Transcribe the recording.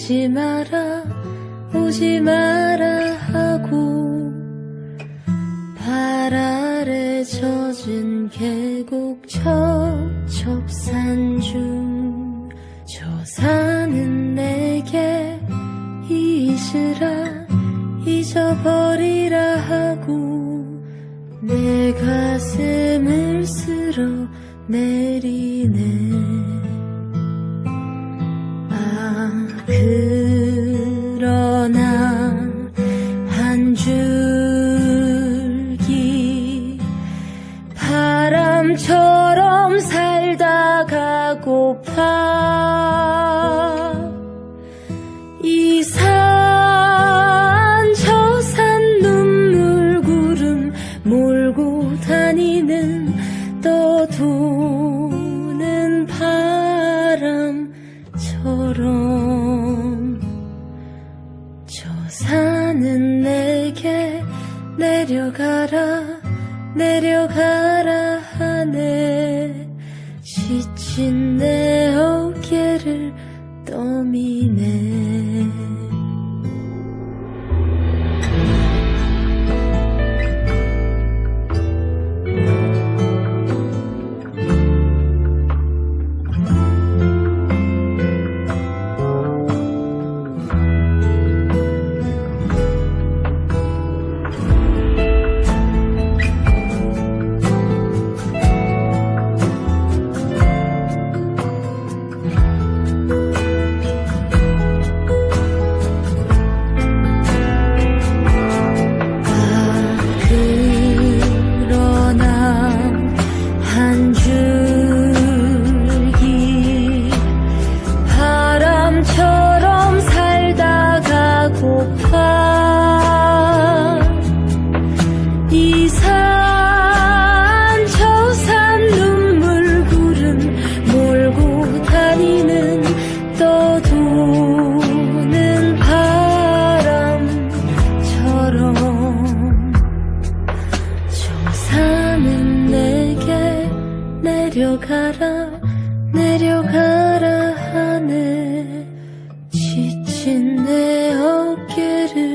오지 마라 오지 마라 하고 발 아래 젖은 계곡 첩첩산 중 저 산은 내게 잊으라 잊어버리라 하고 내 가슴을 쓸어 내리네. 아 그러나 한 줄기 바람처럼 살다 가고파. 이 산 저 산 눈물 구름 몰고 다니는 떠도는 바람처럼 내려가라 내려가라 하네 지친 내 어깨를 떠미네 내려가라 내려가라 하네 지친 내 어깨를